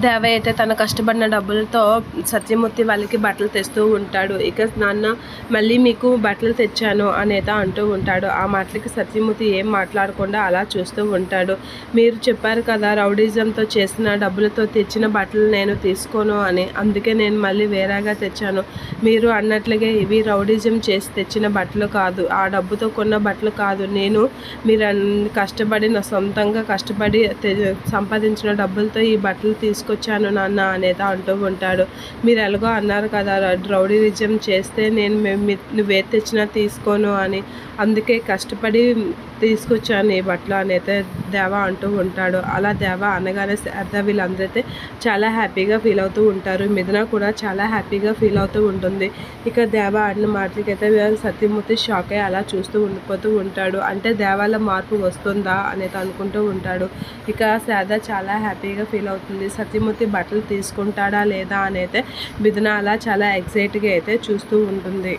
దేవ అయితే తన కష్టపడిన డబ్బులతో సత్యమూర్తి వాళ్ళకి బట్టలు తెస్తూ ఉంటాడు. ఇక నాన్న మళ్ళీ మీకు బట్టలు తెచ్చాను అనేత అంటూ ఉంటాడు. ఆ మాటలకి సత్యమూర్తి ఏం మాట్లాడకుండా అలా చూస్తూ ఉంటాడు. మీరు చెప్పారు కదా రౌడిజంతో చేసిన డబ్బులతో తెచ్చిన బట్టలు నేను తీసుకోను అని. అందుకే నేను మళ్ళీ వేరేగా తెచ్చాను. మీరు అన్నట్లుగా ఇవి రౌడిజం చేసి తెచ్చిన బట్టలు కాదు. ఆ డబ్బుతో కొన్న బట్టలు కాదు. నేను మీరు అన్- కష్టపడి నా సొంతంగా కష్టపడి తె- సంపాదించిన డబ్బులతో ఈ బట్టలు తీసుకొచ్చాను నాన్న అనేది అంటూ ఉంటాడు. మీరు ఎలాగో అన్నారు కదా రౌడీరిజం చేస్తే నేను మే- నువ్వే తెచ్చినా తీసుకోను అని. అందుకే కష్టపడి తీసుకొచ్చాను ఈ బట్టలు అనైతే దేవ అంటూ ఉంటాడు. అలా దేవ అనగానే శారద వీళ్ళందరైతే చాలా హ్యాపీగా ఫీల్ అవుతూ ఉంటారు. మిథున కూడా చాలా హ్యాపీగా ఫీల్ అవుతూ ఉంటుంది. ఇక దేవ అన్న మాటలకైతే సత్యమూర్తి షాక్ అయ్యి అలా చూస్తూ ఉండిపోతూ ఉంటాడు. అంటే దేవాల మార్పు వస్తుందా అనేది అనుకుంటూ ఉంటాడు. ఇక శారద చాలా హ్యాపీగా ఫీల్ అవుతుంది. సత్యమూర్తి బట్టలు తీసుకుంటాడా లేదా అని అయితే మిథున అలా చాలా ఎగ్జైట్గా అయితే చూస్తూ ఉంటుంది.